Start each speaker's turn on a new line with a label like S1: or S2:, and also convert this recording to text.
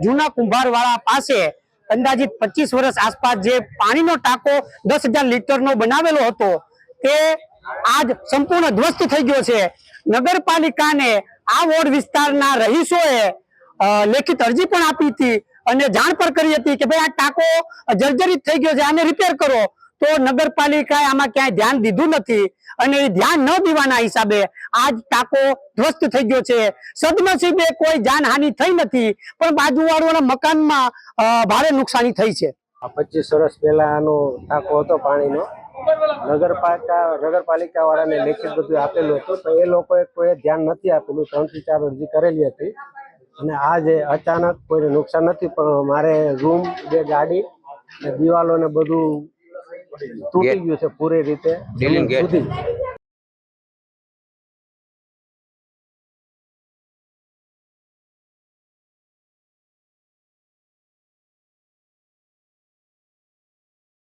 S1: જૂના કુંભારવાળા પાસે અંદાજિત પચીસ વર્ષ આસપાસ જે પાણીનો ટાંકો દસ હજાર લીટરનો બનાવેલો હતો, તે આજ સંપૂર્ણ ધ્વસ્ત થઈ ગયો છે. નગરપાલિકાને આ વોર્ડ વિસ્તારના રહીશોએ લેખિત અરજી પણ આપી હતી અને જાણ પણ કરી હતી કે ભાઈ આ ટાંકો જર્જરિત થઈ ગયો છે, આને રિપેર કરો. તો નગરપાલિકાએ આમાં ક્યાંય ધ્યાન દીધું નથી અને એ ધ્યાન ન દેવાના હિસાબે આજ ટાંકો ધ્વસ્ત થઈ ગયો છે. સદનસીબે કોઈ જાનહાનિ થઈ નથી, પણ બાજુવાળાના મકાનમાં ભારે નુકસાની થઈ છે.
S2: પચીસ વર્ષ પહેલા આનો ટાંકો હતો પાણીનો. નગરપાલિકા નગરપાલિકા વાળાને લેખિત બધું આપેલું હતું તો એ લોકોએ કોઈ ધ્યાન નથી આપેલું. ત્રણથી ચાર અરજી કરેલી હતી. અને આજે અચાનક કોઈને નુકસાન નથી, પણ મારે રૂમ, બે ગાડી દિવાલો ને બધું તૂટી ગયું છે પૂરી રીતે
S3: ડીલિંગ.
S2: સુધી